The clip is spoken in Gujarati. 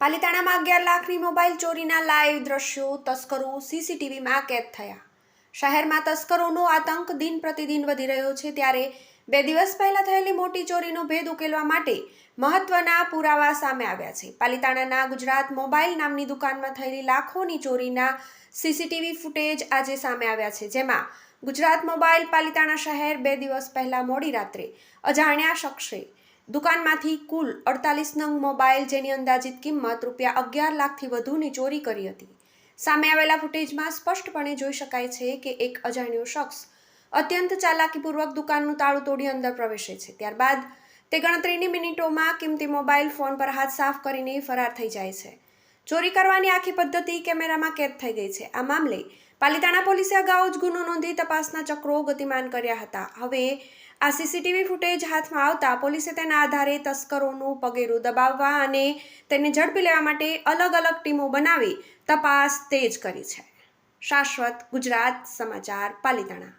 પાલિતાણામાં અગિયાર લાખની મોબાઈલ ચોરીના લાઈવ દ્રશ્યો, તસ્કરો સીસીટીવીમાં કેદ થયા. શહેરમાં તસ્કરોનો આતંક દિન પ્રતિદિન વધી રહ્યો છે ત્યારે બે દિવસ પહેલા થયેલી મોટી ચોરીનો ભેદ ઉકેલવા માટે મહત્વના પુરાવા સામે આવ્યા છે. પાલિતાણાના ગુજરાત મોબાઈલ નામની દુકાનમાં થયેલી લાખોની ચોરીના સીસીટીવી ફૂટેજ આજે સામે આવ્યા છે, જેમાં ગુજરાત મોબાઈલ પાલિતાણા શહેર બે દિવસ પહેલા મોડી રાત્રે અજાણ્યા શખ્સે દુકાનમાંથી કુલ અડતાલીસ નંગ મોબાઈલ જેની અંદાજિત કિંમત રૂપિયા અગિયાર લાખથી વધુની ચોરી કરી હતી. સામે આવેલા ફૂટેજમાં સ્પષ્ટપણે જોઈ શકાય છે કે એક અજાણ્યો શખ્સ અત્યંત ચાલાકીપૂર્વક દુકાનનું તાળું તોડી અંદર પ્રવેશે છે. ત્યારબાદ તે ગણતરીની મિનિટોમાં કિંમતી મોબાઈલ ફોન પર હાથ સાફ કરીને ફરાર થઈ જાય છે. ચોરી કરવાની આખી પદ્ધતિ કેમેરામાં કેદ થઈ ગઈ છે. આ મામલે પાલિતાણા પોલીસે અગાઉ જ ગુનો નોંધી તપાસના ચક્રો ગતિમાન કર્યા હતા. હવે આ સીસીટીવી ફૂટેજ હાથમાં આવતા પોલીસે તેના આધારે તસ્કરોનું પગેરું દબાવવા અને તેને ઝડપી લેવા માટે અલગ અલગ ટીમો બનાવી તપાસ તેજ કરી છે. શાશ્વત ગુજરાત સમાચાર પાલિતાણા.